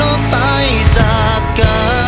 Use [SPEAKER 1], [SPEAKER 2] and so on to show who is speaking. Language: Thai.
[SPEAKER 1] นกตายจากกัน